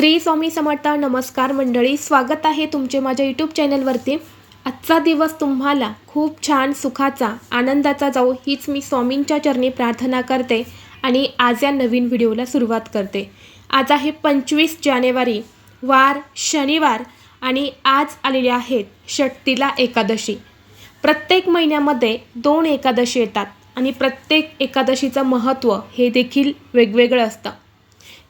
श्री स्वामी समर्थ नमस्कार मंडळी स्वागत आहे तुमचे माझ्या यूट्यूब चॅनलवरती आजचा दिवस तुम्हाला खूप छान सुखाचा आनंदाचा जाऊ हीच मी स्वामींच्या चरणी प्रार्थना करते आणि आज या नवीन व्हिडिओला सुरुवात करते. आज आहे पंचवीस जानेवारी वार शनिवार आणि आज आलेले आहेत षट्टीला एकादशी. प्रत्येक महिन्यामध्ये दोन एकादशी येतात आणि प्रत्येक एकादशीचं महत्त्व हे देखील वेगवेगळं असतं.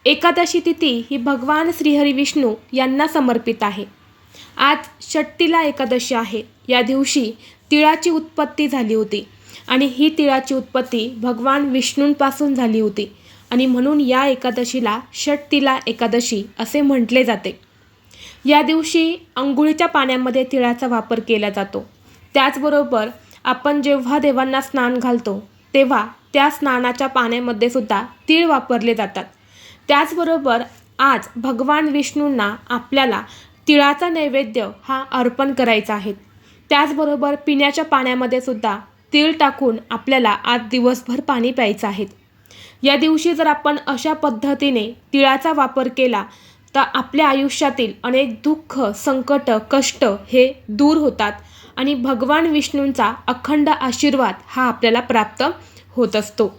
एकादशी तिथी ही भगवान श्रीहरी विष्णू यांना समर्पित आहे. आज षट्टीला एकादशी आहे. या दिवशी तिळाची उत्पत्ती झाली होती आणि ही तिळाची उत्पत्ती भगवान विष्णूंपासून झाली होती आणि म्हणून या एकादशीला षट्टीला एकादशी असे म्हटले जाते. या दिवशी अंघोळीच्या पाण्यामध्ये तिळाचा वापर केला जातो. त्याचबरोबर आपण जेव्हा देवांना स्नान घालतो तेव्हा त्या स्नानाच्या पाण्यामध्ये सुद्धा तीळ वापरले जातात. त्याचबरोबर आज भगवान विष्णूंना आपल्याला तिळाचा नैवेद्य हा अर्पण करायचा आहे. त्याचबरोबर पिण्याच्या पाण्यामध्ये सुद्धा तीळ टाकून आपल्याला आज दिवसभर पाणी प्यायचं आहे. या दिवशी जर आपण अशा पद्धतीने तिळाचा वापर केला तर आपल्या आयुष्यातील अनेक दुःख संकट कष्ट हे दूर होतात आणि भगवान विष्णूंचा अखंड आशीर्वाद हा आपल्याला प्राप्त होत असतो.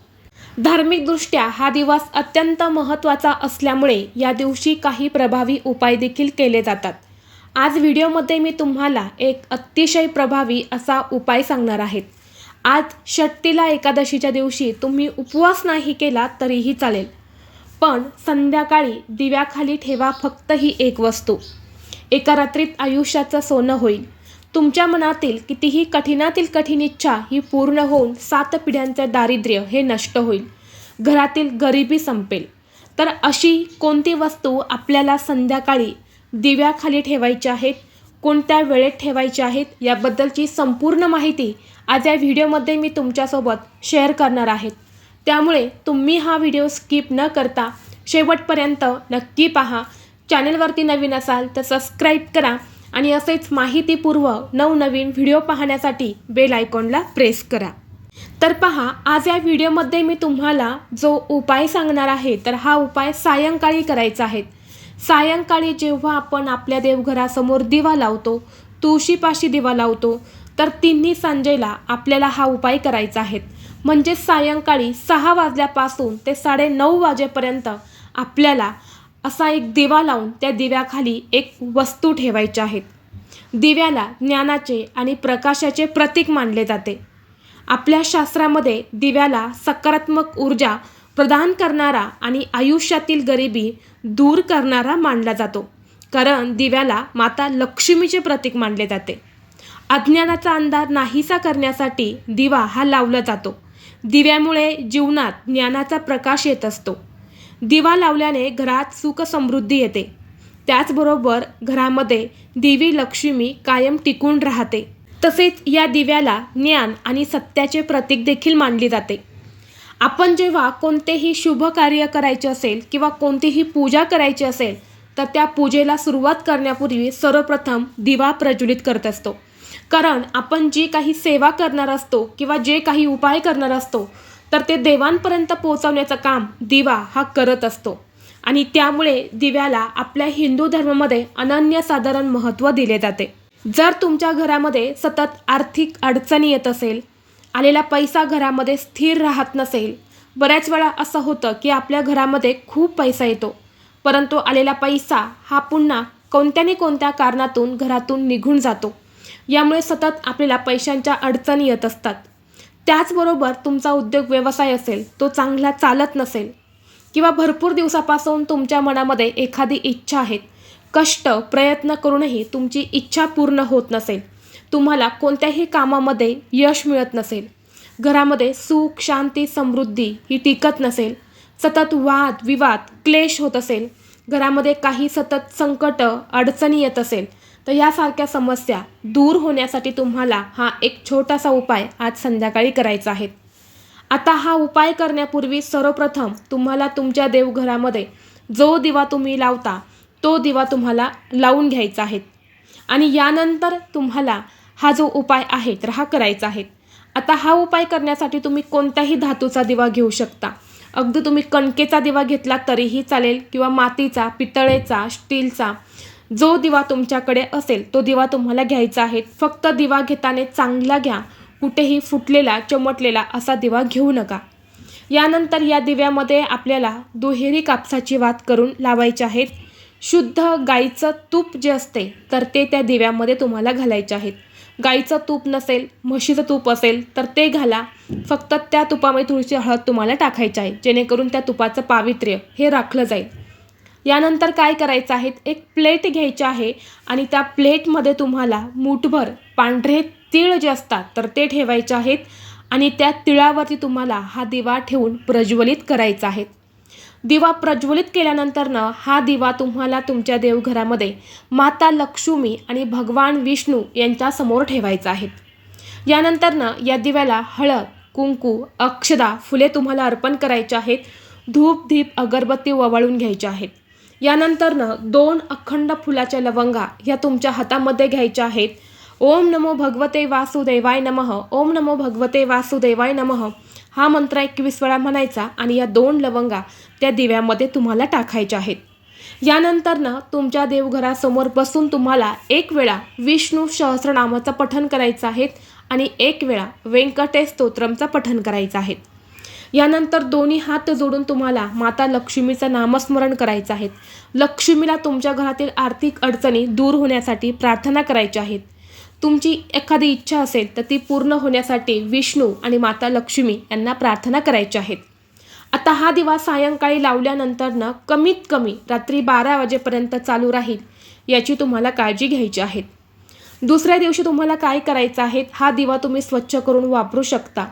धार्मिकदृष्ट्या हा दिवस अत्यंत महत्त्वाचा असल्यामुळे या दिवशी काही प्रभावी उपाय देखील केले जातात. आज व्हिडिओमध्ये मी तुम्हाला एक अतिशय प्रभावी असा उपाय सांगणार आहेत आज षट्टीला एकादशीच्या दिवशी तुम्ही उपवास नाही केला तरीही चालेल. पण संध्याकाळी दिव्याखाली ठेवा फक्त ही एक वस्तू. एका रात्रीत आयुष्याचं सोनं होईल. तुमच्या मनातील कितीही कठीणातील कठीण इच्छा ही पूर्ण होऊन सात पिढ्यांचे दारिद्र्य हे नष्ट होईल. घरातील गरिबी संपेल. तर अशी कोणती वस्तू आपल्याला संध्याकाळी दिव्याखाली ठेवायची आहेत? कोणत्या वेळेत ठेवायची आहेत? याबद्दलची संपूर्ण माहिती आज या व्हिडिओमध्ये मी तुमच्यासोबत शेअर करणार आहेत त्यामुळे तुम्ही हा व्हिडिओ स्किप न करता शेवटपर्यंत नक्की पहा. चॅनलवरती नवीन असाल तर सबस्क्राईब करा. आणि असेच माहितीपूर्व नवनवीन व्हिडिओ पाहण्यासाठी बेल आयकॉनला प्रेस करा. तर पहा आज या व्हिडिओमध्ये मी तुम्हाला जो उपाय सांगणार आहे तर हा उपाय सायंकाळी करायचा आहे. सायंकाळी जेव्हा आपण आपल्या देवघरासमोर दिवा लावतो तुळशीपाशी दिवा लावतो तर तिन्ही संजेला आपल्याला हा उपाय करायचा आहे. म्हणजे सायंकाळी सहा वाजल्यापासून ते साडे नऊ वाजेपर्यंत आपल्याला असा एक दिवा लावून त्या दिव्याखाली एक वस्तू ठेवायच्या आहेत. दिव्याला ज्ञानाचे आणि प्रकाशाचे प्रतीक मानले जाते. आपल्या शास्त्रामध्ये दिव्याला सकारात्मक ऊर्जा प्रदान करणारा आणि आयुष्यातील गरिबी दूर करणारा मानला जातो. कारण दिव्याला माता लक्ष्मीचे प्रतीक मानले जाते. अज्ञानाचा अंधार नाहीसा करण्यासाठी दिवा हा लावला जातो. दिव्यामुळे जीवनात ज्ञानाचा प्रकाश येत असतो. दिवा लावल्याने घरात सुख समृद्धी येते. त्याचबरोबर घरामध्ये देवी लक्ष्मी कायम टिकून राहते. तसेच या दिव्याला ज्ञान आणि सत्याचे प्रतीक देखील मानले जाते. आपण जेव्हा कोणतेही शुभ कार्य करायचे असेल किंवा कोणतीही पूजा करायची असेल तर त्या पूजेला सुरुवात करण्यापूर्वी सर्वप्रथम दिवा प्रज्वलित करत असतो. कारण आपण जी काही सेवा करणार असतो किंवा जे काही उपाय करणार असतो तर ते देवांपर्यंत पोहोचवण्याचं काम दिवा हा करत असतो. आणि त्यामुळे दिव्याला आपल्या हिंदू धर्मामध्ये अनन्यसाधारण महत्त्व दिले जाते. जर तुमच्या घरामध्ये सतत आर्थिक अडचणी येत असेल आलेला पैसा घरामध्ये स्थिर राहत नसेल बऱ्याच वेळा असं होतं की आपल्या घरामध्ये खूप पैसा येतो. परंतु आलेला पैसा हा पुन्हा कोणत्या ना कोणत्या कारणातून घरातून निघून जातो. यामुळे सतत आपल्याला पैशांच्या अडचणी येत असतात. त्याचबरोबर तुमचा उद्योग व्यवसाय असेल तो चांगला चालत नसेल किंवा भरपूर दिवसापासून तुमच्या मनामध्ये एखादी इच्छा आहेत कष्ट प्रयत्न करूनही तुमची इच्छा पूर्ण होत नसेल तुम्हाला कोणत्याही कामामध्ये यश मिळत नसेल घरामध्ये सुख शांती समृद्धी ही टिकत नसेल सतत वाद विवाद क्लेश होत असेल घरामध्ये काही सतत संकट अडचणी येत असेल तर यासारख्या समस्या दूर होण्यासाठी तुम्हाला हा एक छोटासा उपाय आज संध्याकाळी करायचा आहे. आता हा उपाय करण्यापूर्वी सर्वप्रथम तुम्हाला तुमच्या देवघरामध्ये जो दिवा तुम्ही लावता तो दिवा तुम्हाला लावून घ्यायचा आहे. आणि यानंतर तुम्हाला हा जो उपाय आहे तर हा करायचा आहे. आता हा उपाय करण्यासाठी तुम्ही कोणत्याही धातूचा दिवा घेऊ शकता. अगदी तुम्ही कणकेचा दिवा घेतला तरीही चालेल किंवा मातीचा पितळेचा स्टीलचा. जो दिवा तुमच्याकडे असेल तो दिवा तुम्हाला घ्यायचा आहे. फक्त दिवा घेताना चांगला घ्या. कुठेही फुटलेला चमटलेला असा दिवा घेऊ नका. यानंतर या दिव्यामध्ये आपल्याला दुहेरी कापसाची वात करून लावायची आहेत. शुद्ध गाईचं तूप जे असते तर ते त्या दिव्यामध्ये तुम्हाला घालायचे आहेत. गाईचं तूप नसेल म्हशीचं तूप असेल तर ते घाला. फक्त त्या तुपामध्ये थोडीशी हळद तुम्हाला टाकायची आहे जेणेकरून त्या तुपाचं पावित्र्य हे राखलं जाईल. यानंतर काय करायचं आहे? एक प्लेट घ्यायची आहे आणि त्या प्लेटमध्ये तुम्हाला मूठभर पांढरे तीळ जे असतात तर ते ठेवायचे आहेत आणि त्या तिळावरती तुम्हाला हा दिवा ठेवून प्रज्वलित करायचा आहे. दिवा प्रज्वलित केल्यानंतरनं हा दिवा तुम्हाला तुमच्या देवघरामध्ये माता लक्ष्मी आणि भगवान विष्णू यांच्यासमोर ठेवायचा आहे. यानंतरनं या दिव्याला हळद कुंकू अक्षदा फुले तुम्हाला अर्पण करायचे आहेत. धूप दीप अगरबत्ती ववाळून घ्यायचे आहेत. यानंतरनं दोन अखंड फुलाच्या लवंगा ह्या तुमच्या हातामध्ये घ्यायच्या आहेत. ओम नमो भगवते वासुदेवाय नमः. ओम नमो भगवते वासुदेवाय नमः. हा मंत्र एकवीस वेळा म्हणायचा आणि या दोन लवंगा त्या दिव्यामध्ये तुम्हाला टाकायच्या आहेत. यानंतरनं तुमच्या देवघरासमोर बसून तुम्हाला एक वेळा विष्णू सहस्रनामाचं पठण करायचं आहे आणि एक वेळा व्यंकटेश स्तोत्रमचं पठण करायचं आहे. यानंतर दोन्ही हात जोडून तुम्हाला माता लक्ष्मीचं नामस्मरण करायचं आहे. लक्ष्मीला तुमच्या घरातील आर्थिक अडचणी दूर होण्यासाठी प्रार्थना करायच्या आहेत तुमची एखादी इच्छा असेल तर ती पूर्ण होण्यासाठी विष्णू आणि माता लक्ष्मी यांना प्रार्थना करायच्या आहेत आता हा दिवा सायंकाळी लावल्यानंतरनं कमीत कमी रात्री बारा वाजेपर्यंत चालू राहील याची तुम्हाला काळजी घ्यायची आहे. दुसऱ्या दिवशी तुम्हाला काय करायचं आहे? हा दिवा तुम्ही स्वच्छ करून वापरू शकता.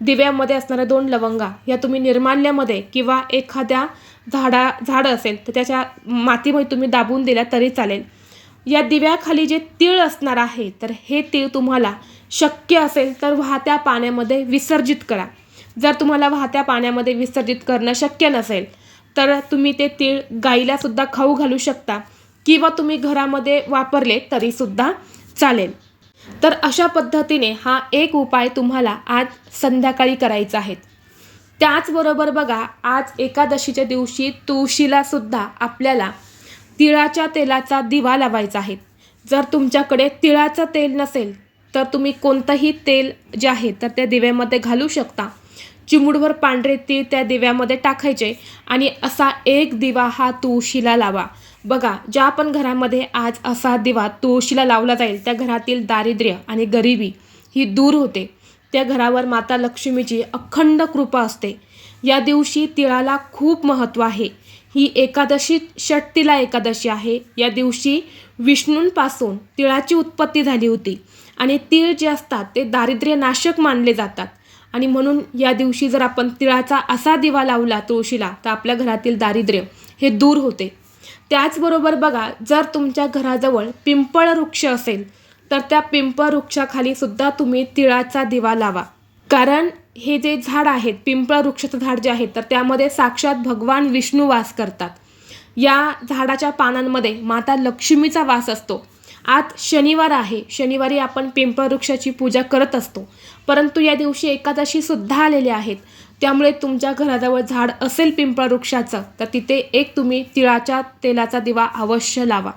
दिव्यामध्ये असणाऱ्या दोन लवंगा या तुम्ही निर्माल्यामध्ये किंवा एखाद्या झाडा झाडं असेल तर त्याच्या मातीमध्ये तुम्ही दाबून दिल्या तरी चालेल. या दिव्याखाली जे तीळ असणार आहे तर हे तीळ तुम्हाला शक्य असेल तर वाहत्या पाण्यामध्ये विसर्जित करा. जर तुम्हाला वाहत्या पाण्यामध्ये विसर्जित करणं शक्य नसेल तर तुम्ही ते तीळ गाईलासुद्धा खाऊ घालू शकता किंवा तुम्ही घरामध्ये वापरले तरीसुद्धा चालेल. तर अशा पद्धतीने हा एक उपाय तुम्हाला आज संध्याकाळी करायचा आहे. त्याचबरोबर बघा आज एकादशीच्या दिवशी तुळशीलासुद्धा आपल्याला तिळाच्या तेलाचा दिवा लावायचा आहे. जर तुमच्याकडे तिळाचं तेल नसेल तर तुम्ही कोणतंही तेल जे आहे तर त्या दिव्यामध्ये घालू शकता. चिमुडवर पांढरे तीळ त्या दिव्यामध्ये टाकायचे आणि असा एक दिवा हा तुळशीला लावा. बघा ज्या पण घरामध्ये आज असा दिवा तुळशीला लावला जाईल त्या घरातील दारिद्र्य आणि गरिबी ही दूर होते. त्या घरावर माता लक्ष्मीची अखंड कृपा असते. या दिवशी तिळाला खूप महत्त्व आहे. ही एकादशी षट्टीला एकादशी आहे. या दिवशी विष्णूंपासून तिळाची उत्पत्ती झाली होती आणि तीळ जे असतात ते दारिद्र्य नाशक मानले जातात. आणि म्हणून या दिवशी जर आपण तिळाचा असा दिवा लावला तुळशीला तर आपल्या घरातील दारिद्र्य हे दूर होते. त्याचबरोबर बघा जर तुमच्या घराजवळ पिंपळ वृक्ष असेल तर त्या पिंपळ वृक्षाखाली सुद्धा तुम्ही तिळाचा दिवा लावा. कारण हे जे झाड आहेत पिंपळ वृक्षाचं झाड जे आहे तर त्यामध्ये साक्षात भगवान विष्णू वास करतात. या झाडाच्या पानांमध्ये माता लक्ष्मीचा वास असतो. आज शनिवार आहे. शनिवारी आपण पिंपळ वृक्षाची पूजा करत असतो. परंतु या दिवशी एकादशीसुद्धा आलेले आहेत त्यामुळे तुमच्या घराजवळ झाड असेल पिंपळ वृक्षाचं तर तिथे एक तुम्ही तिळाच्या तेलाचा दिवा अवश्य लावा.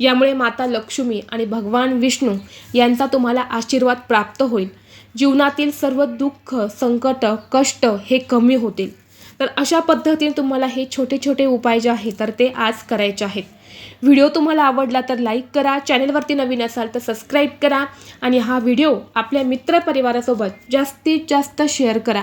यामुळे माता लक्ष्मी आणि भगवान विष्णू यांचा तुम्हाला आशीर्वाद प्राप्त होईल. जीवनातील सर्व दुःख संकट कष्ट हे कमी होतील. तर अशा पद्धतीने तुम्हाला हे छोटे छोटे उपाय जे आहेत तर ते आज करायचे आहेत. व्हिडिओ तुम्हाला आवडला तर लाईक करा चॅनलवरती नवीन असाल तर सबस्क्राईब करा आणि हा व्हिडिओ आपल्या मित्रपरिवारासोबत जास्तीत जास्त शेअर करा.